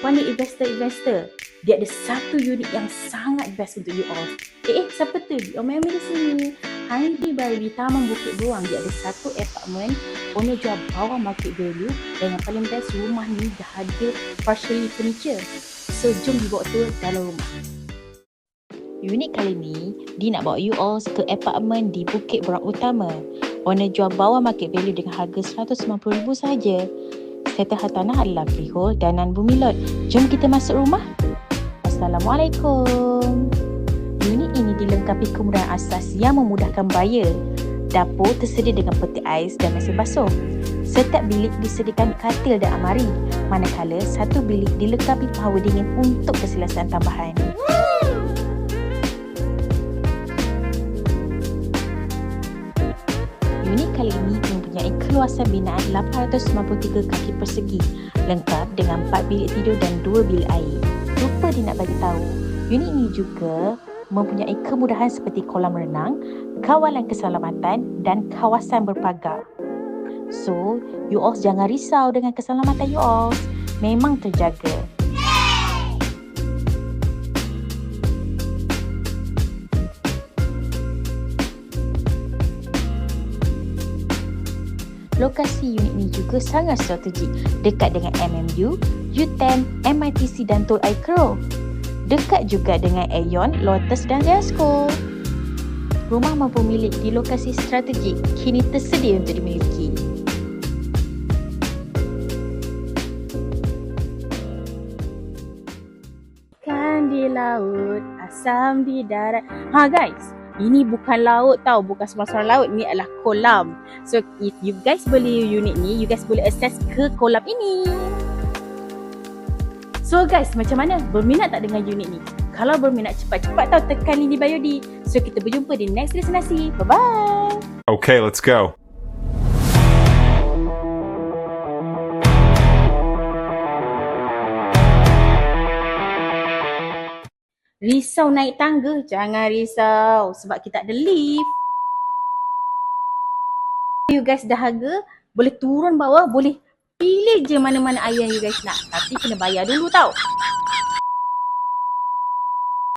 kepada investor-investor, dia ada satu unit yang sangat best untuk you all. Eh, eh siapa tu? Oh, memang di sini. Hari di Taman Bukit Beruang, dia ada satu apartment owner jual bawah market value dan yang paling best rumah ni dah ada partially furniture. So, jom dibawa tu dalam rumah. Unit kali ni, dia nak bawa you all ke apartment di Bukit Beruang Utama. Owner jual bawah market value dengan harga RM190,000 sahaja. Settle hartanah adalah freehold dan non-bumi lot. Jom kita masuk rumah. Assalamualaikum. Unit ini dilengkapi kemudahan asas yang memudahkan buyer. Dapur tersedia dengan peti ais dan mesin basuh. Setiap bilik disediakan katil dan amari. Manakala satu bilik dilengkapi power dingin untuk keselesaan tambahan. Unit kali ini mempunyai keluasan binaan 893 kaki persegi lengkap dengan 4 bilik tidur dan 2 bilik air. Lupa dia nak bagi tahu, unit ini juga mempunyai kemudahan seperti kolam renang, kawalan keselamatan dan kawasan berpagar. So, you all jangan risau dengan keselamatan you all. Memang terjaga. Lokasi unit ini juga sangat strategik dekat dengan MMU, UTEM, MITC dan Tol Keroh. Dekat juga dengan Aeon, Lotus dan Zesco. Rumah mampu milik di lokasi strategik kini tersedia untuk dimiliki. Ikan di laut, asam di darat. Ha guys, ini bukan laut tau, bukan semua laut. Ini adalah kolam. So if you guys beli unit ni, you guys boleh access ke kolam ini. So guys, macam mana? Berminat tak dengan unit ni? Kalau berminat cepat-cepat tau tekan link di bio di. So kita berjumpa di next destinasi. Bye-bye. Okay, let's go. Risau naik tangga? Jangan risau sebab kita ada lift. You guys dahaga, boleh turun bawah, boleh pilih je mana-mana yang you guys nak. Tapi kena bayar dulu tau.